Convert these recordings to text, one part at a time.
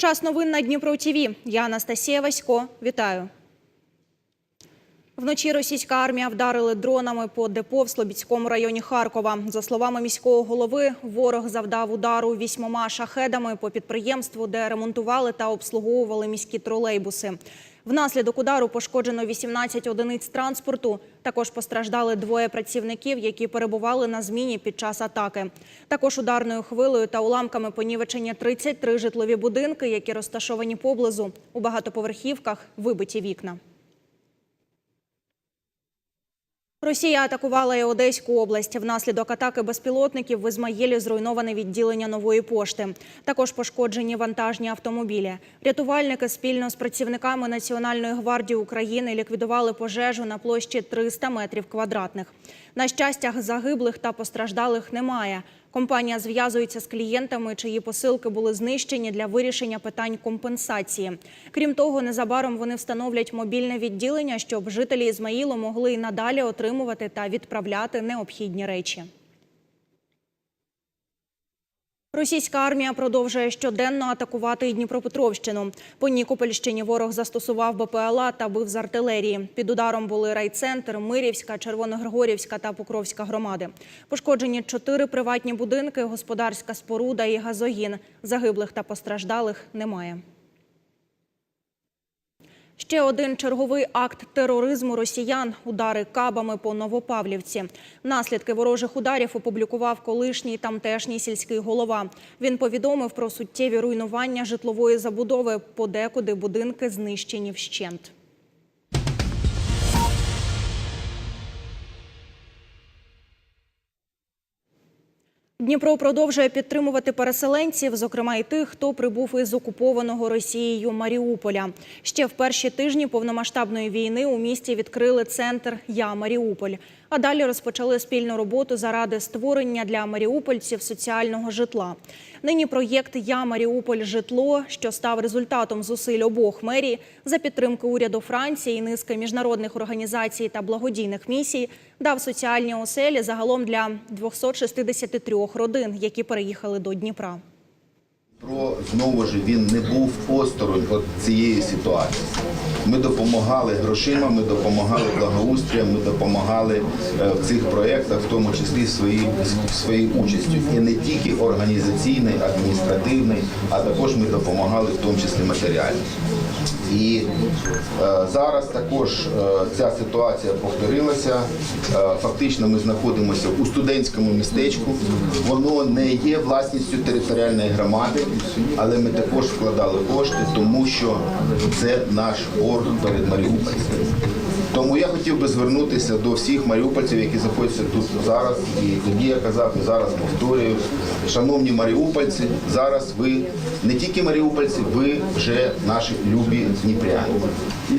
Час новин на Дніпро ТІВІ. Я Анастасія Васько. Вітаю. Вночі російська армія вдарила дронами по депо в Слобідському районі Харкова. За словами міського голови, ворог завдав удару вісьмома шахедами по підприємству, де ремонтували та обслуговували міські тролейбуси. Внаслідок удару пошкоджено 18 одиниць транспорту. Також постраждали двоє працівників, які перебували на зміні під час атаки. Також ударною хвилею та уламками понівечені 33 житлові будинки, які розташовані поблизу. У багатоповерхівках вибиті вікна. Росія атакувала і Одеську область. Внаслідок атаки безпілотників в Ізмаїлі зруйноване відділення нової пошти. Також пошкоджені вантажні автомобілі. Рятувальники спільно з працівниками Національної гвардії України ліквідували пожежу на площі 300 метрів квадратних. На щастя, загиблих та постраждалих немає. Компанія зв'язується з клієнтами, чиї посилки були знищені для вирішення питань компенсації. Крім того, незабаром вони встановлять мобільне відділення, щоб жителі Ізмаїлу могли і надалі отримувати та відправляти необхідні речі. Російська армія продовжує щоденно атакувати Дніпропетровщину. По Нікопольщині ворог застосував БПЛА та бив з артилерії. Під ударом були райцентр, Мирівська, Червоногригорівська та Покровська громади. Пошкоджені чотири приватні будинки, господарська споруда і газогін. Загиблих та постраждалих немає. Ще один черговий акт тероризму росіян – удари кабами по Новопавлівці. Наслідки ворожих ударів опублікував колишній тамтешній сільський голова. Він повідомив про суттєві руйнування житлової забудови, подекуди будинки знищені вщент. Дніпро продовжує підтримувати переселенців, зокрема і тих, хто прибув із окупованого Росією Маріуполя. Ще в перші тижні повномасштабної війни у місті відкрили центр Я Маріуполь. А далі розпочали спільну роботу заради створення для маріупольців соціального житла. Нині проєкт Я Маріуполь житло, що став результатом зусиль обох мерій за підтримки уряду Франції і низки міжнародних організацій та благодійних місій, дав соціальні оселі загалом для 263 родин, які переїхали до Дніпра. Про знову ж він не був осторонь цієї ситуації. Ми допомагали грошима, ми допомагали благоустріям, ми допомагали е, в цих проєктах, в тому числі свої, своєю участю. І не тільки організаційний, адміністративний, а також ми допомагали в тому числі матеріально. І е, зараз також е, ця ситуація повторилася. Е, фактично ми знаходимося у студентському містечку. Воно не є власністю територіальної громади, але ми також вкладали кошти, тому що це наш борг перед маріупольцями. Тому я хотів би звернутися до всіх маріупольців, які знаходяться тут зараз. І тоді я казав, і зараз повторюю. Шановні маріупольці, зараз ви не тільки маріупольці, ви вже наші любі дніпряни.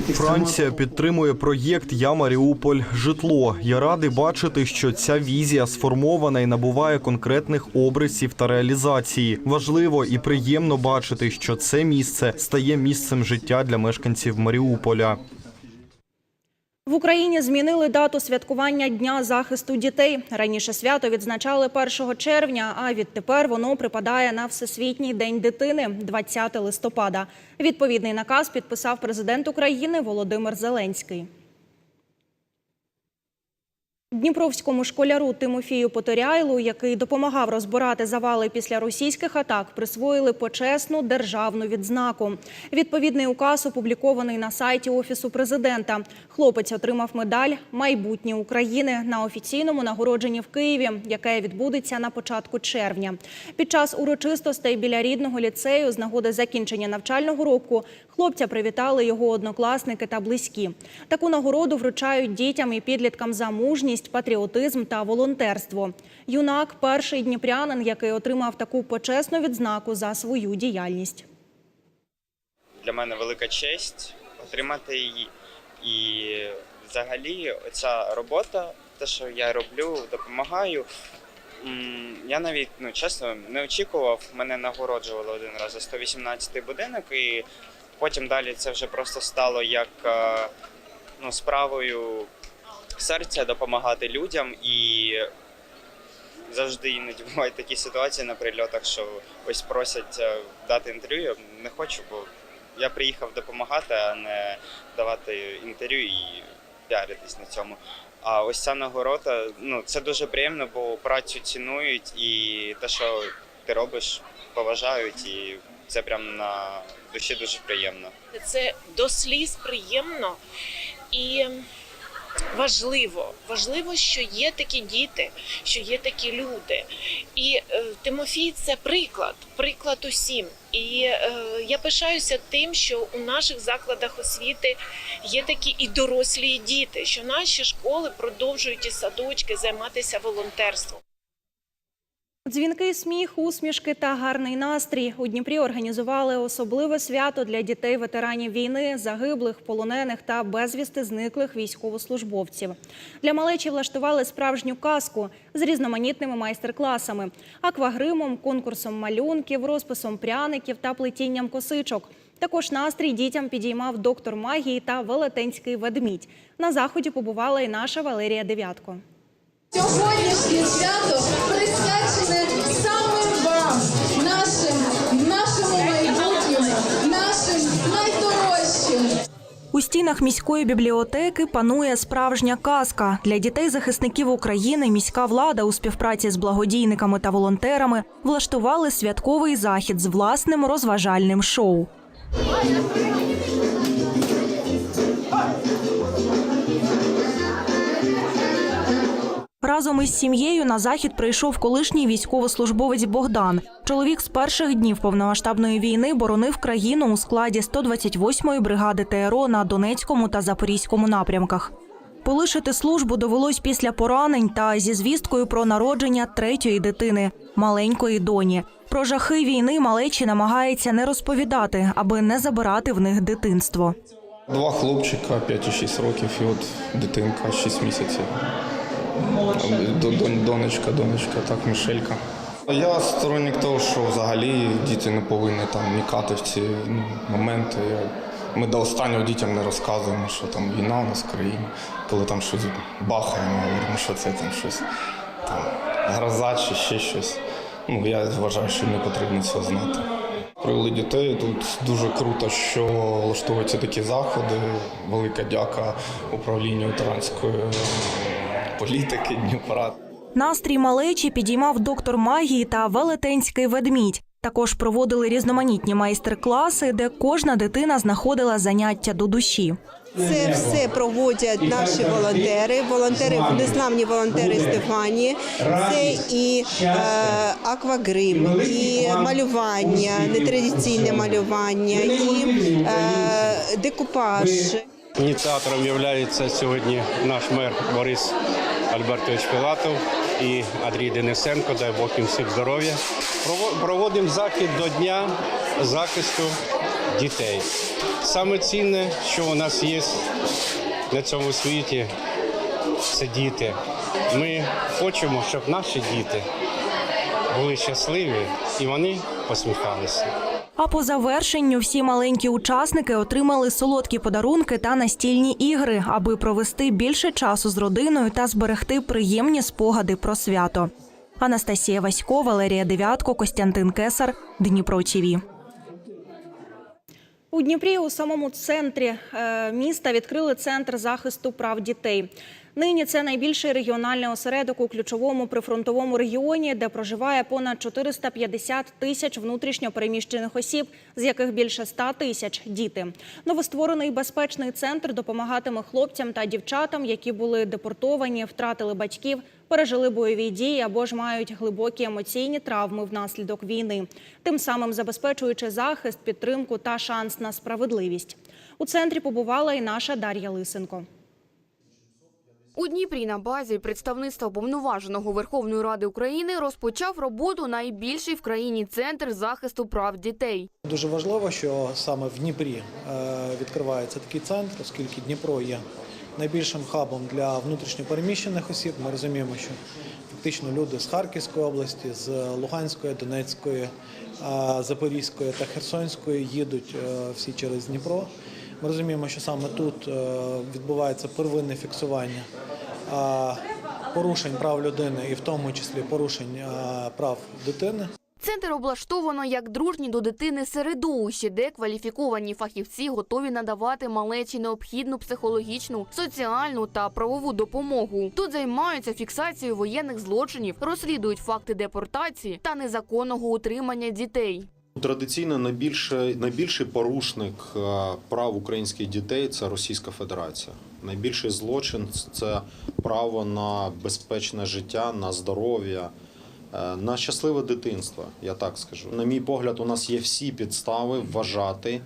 Франція підтримує проєкт Я Маріуполь житло. Я радий бачити, що ця візія сформована і набуває конкретних обрисів та реалізації. Важливо і приємно бачити, що це місце стає місцем життя для мешканців Маріуполя. В Україні змінили дату святкування Дня захисту дітей. Раніше свято відзначали 1 червня, а відтепер воно припадає на Всесвітній день дитини 20 листопада. Відповідний наказ підписав президент України Володимир Зеленський. Дніпровському школяру Тимофію Поторяйлу, який допомагав розбирати завали після російських атак, присвоїли почесну державну відзнаку. Відповідний указ опублікований на сайті Офісу президента. Хлопець отримав медаль Майбутнє України на офіційному нагородженні в Києві, яке відбудеться на початку червня. Під час урочистостей біля рідного ліцею з нагоди закінчення навчального року хлопця привітали його однокласники та близькі. Таку нагороду вручають дітям і підліткам за мужність, патріотизм та волонтерство. Юнак перший дніпрянин, який отримав таку почесну відзнаку за свою діяльність. для мене велика честь отримати її. І взагалі ця робота, те, що я роблю, допомагаю. Я навіть ну чесно не очікував. Мене нагороджували один раз за 118-й будинок, і потім далі це вже просто стало як е, ну, справою серця допомагати людям. І завжди іноді бувають такі ситуації на прильотах, що ось просять е, дати інтерв'ю. Я не хочу, бо я приїхав допомагати, а не давати інтерв'ю і піаритись на цьому. А ось ця нагорода, ну це дуже приємно, бо працю цінують і те, що ти робиш, поважають, і це прям на душі дуже приємно. Це до сліз приємно і важливо. Важливо, що є такі діти, що є такі люди. І е, Тимофій це приклад, приклад усім. І е, я пишаюся тим, що у наших закладах освіти є такі і дорослі і діти, що наші школи продовжують і садочки займатися волонтерством. Дзвінкий сміх, усмішки та гарний настрій у Дніпрі організували особливе свято для дітей ветеранів війни, загиблих, полонених та безвісти зниклих військовослужбовців. Для малечі влаштували справжню казку з різноманітними майстер-класами, аквагримом, конкурсом малюнків, розписом пряників та плетінням косичок. Також настрій дітям підіймав доктор магії та велетенський ведмідь. На заході побувала і наша Валерія Дев'ятко. Сьогоднішнє свято присвячене саме вам, нашим, нашому майбутньому, нашим найдорожчим. У стінах міської бібліотеки панує справжня казка. Для дітей-захисників України міська влада у співпраці з благодійниками та волонтерами влаштували святковий захід з власним розважальним шоу. Разом із сім'єю на захід прийшов колишній військовослужбовець Богдан. Чоловік з перших днів повномасштабної війни боронив країну у складі 128-ї бригади ТРО на Донецькому та Запорізькому напрямках. Полишити службу довелось після поранень та зі звісткою про народження третьої дитини маленької доні. Про жахи війни малечі намагається не розповідати, аби не забирати в них дитинство. Два хлопчика, 5 і 6 років, і от дитинка 6 місяців. Дон- Донечка, донечка, так, Мішелька. Я сторонник того, що взагалі діти не повинні там вникати в ці ну, моменти. Ми до останнього дітям не розказуємо, що там війна у нас в країні, коли там щось бахає, ми говоримо, що це там щось там гроза чи ще щось. Ну, я вважаю, що не потрібно цього знати. Привели дітей. Тут дуже круто, що влаштовуються такі заходи. Велика дяка управлінню ветеранської політики Дніпра. Настрій малечі підіймав доктор магії та велетенський ведмідь. Також проводили різноманітні майстер-класи, де кожна дитина знаходила заняття до душі. Це все проводять наші волонтери, волонтери, незламні волонтери Стефанії. Це і е, аквагрим, і малювання, нетрадиційне малювання, і е, декупаж. Ініціатором є сьогодні наш мер Борис Альбертович Філатов і Андрій Денисенко, дай Бог їм всім здоров'я. Проводимо захід до Дня захисту дітей. Саме цінне, що у нас є на цьому світі, це діти. Ми хочемо, щоб наші діти були щасливі і вони посміхалися. А по завершенню всі маленькі учасники отримали солодкі подарунки та настільні ігри, аби провести більше часу з родиною та зберегти приємні спогади про свято. Анастасія Васько, Валерія Дев'ятко, Костянтин Кесар, Дніпро ТІВІ. У Дніпрі у самому центрі е, міста відкрили центр захисту прав дітей. Нині це найбільший регіональний осередок у ключовому прифронтовому регіоні, де проживає понад 450 тисяч внутрішньо переміщених осіб, з яких більше 100 тисяч діти. Новостворений безпечний центр допомагатиме хлопцям та дівчатам, які були депортовані, втратили батьків, пережили бойові дії або ж мають глибокі емоційні травми внаслідок війни, тим самим забезпечуючи захист, підтримку та шанс на справедливість. У центрі побувала і наша Дар'я Лисенко. У Дніпрі на базі представництва повноваженого Верховної Ради України розпочав роботу найбільший в країні центр захисту прав дітей. Дуже важливо, що саме в Дніпрі е, відкривається такий центр, оскільки Дніпро є найбільшим хабом для внутрішньопереміщених осіб. Ми розуміємо, що фактично люди з Харківської області, з Луганської, Донецької, Запорізької та Херсонської їдуть е, всі через Дніпро. Ми розуміємо, що саме тут е, відбувається первинне фіксування порушень прав людини і в тому числі порушень прав дитини. Центр облаштовано як дружні до дитини середовище, де кваліфіковані фахівці готові надавати малечі необхідну психологічну, соціальну та правову допомогу. Тут займаються фіксацією воєнних злочинів, розслідують факти депортації та незаконного утримання дітей. Традиційно найбільше, найбільший порушник е, прав українських дітей це Російська Федерація. Найбільший злочин це право на безпечне життя, на здоров'я, на щасливе дитинство. Я так скажу. На мій погляд, у нас є всі підстави вважати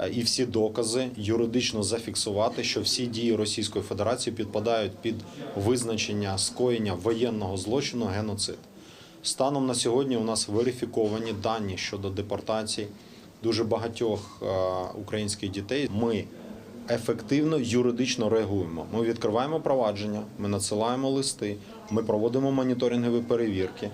е, і всі докази юридично зафіксувати, що всі дії Російської Федерації підпадають під визначення скоєння воєнного злочину геноцид. Станом на сьогодні у нас верифіковані дані щодо депортацій дуже багатьох е, українських дітей. Ми ефективно юридично реагуємо. Ми відкриваємо провадження, ми надсилаємо листи, ми проводимо моніторингові перевірки.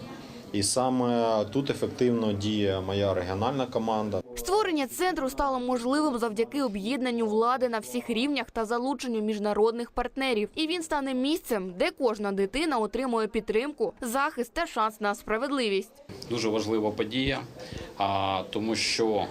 І саме тут ефективно діє моя регіональна команда. Створення центру стало можливим завдяки об'єднанню влади на всіх рівнях та залученню міжнародних партнерів. І він стане місцем, де кожна дитина отримує підтримку, захист та шанс на справедливість. дуже важлива подія, а, тому що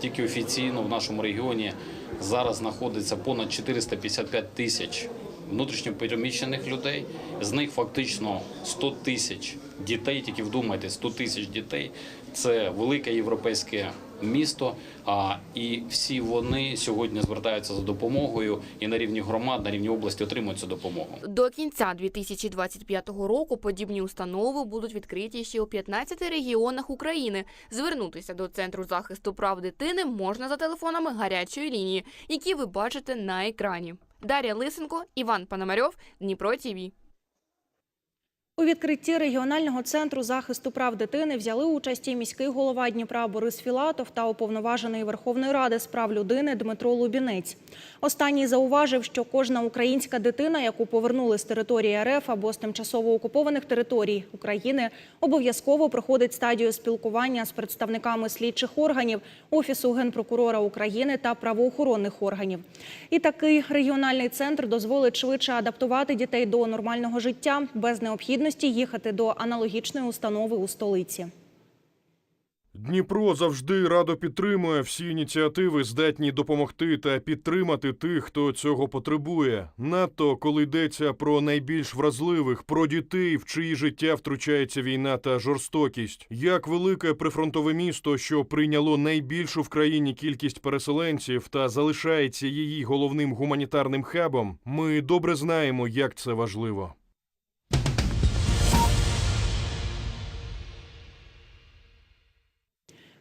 тільки офіційно в нашому регіоні зараз знаходиться понад 455 тисяч внутрішньопереміщених людей. З них фактично 100 тисяч дітей. Тільки вдумайте, 100 тисяч дітей. Це велике європейське місто. А і всі вони сьогодні звертаються за допомогою і на рівні громад, на рівні області отримують цю допомогу. До кінця 2025 року подібні установи будуть відкриті ще у 15 регіонах України. Звернутися до центру захисту прав дитини можна за телефонами гарячої лінії, які ви бачите на екрані. Дар'я Лисенко, Іван Пономарьов, Дніпро ТІВІ. У відкритті регіонального центру захисту прав дитини взяли участь і міський голова Дніпра Борис Філатов та уповноважений Верховної Ради з прав людини Дмитро Лубінець. Останній зауважив, що кожна українська дитина, яку повернули з території РФ або з тимчасово окупованих територій України, обов'язково проходить стадію спілкування з представниками слідчих органів, Офісу Генпрокурора України та правоохоронних органів. І такий регіональний центр дозволить швидше адаптувати дітей до нормального життя без необхідності їхати до аналогічної установи у столиці. Дніпро завжди радо підтримує всі ініціативи, здатні допомогти та підтримати тих, хто цього потребує. Надто коли йдеться про найбільш вразливих, про дітей, в чиї життя втручається війна та жорстокість. Як велике прифронтове місто, що прийняло найбільшу в країні кількість переселенців та залишається її головним гуманітарним хабом, ми добре знаємо, як це важливо.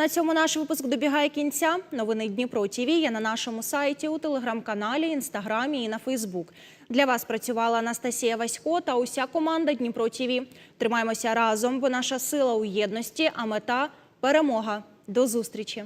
На цьому наш випуск добігає кінця. Новини Дніпро ТІВІ є на нашому сайті, у телеграм-каналі, інстаграмі і на Фейсбук. Для вас працювала Анастасія Васько та уся команда Дніпро ТІВІ. Тримаємося разом, бо наша сила у єдності, а мета перемога. До зустрічі.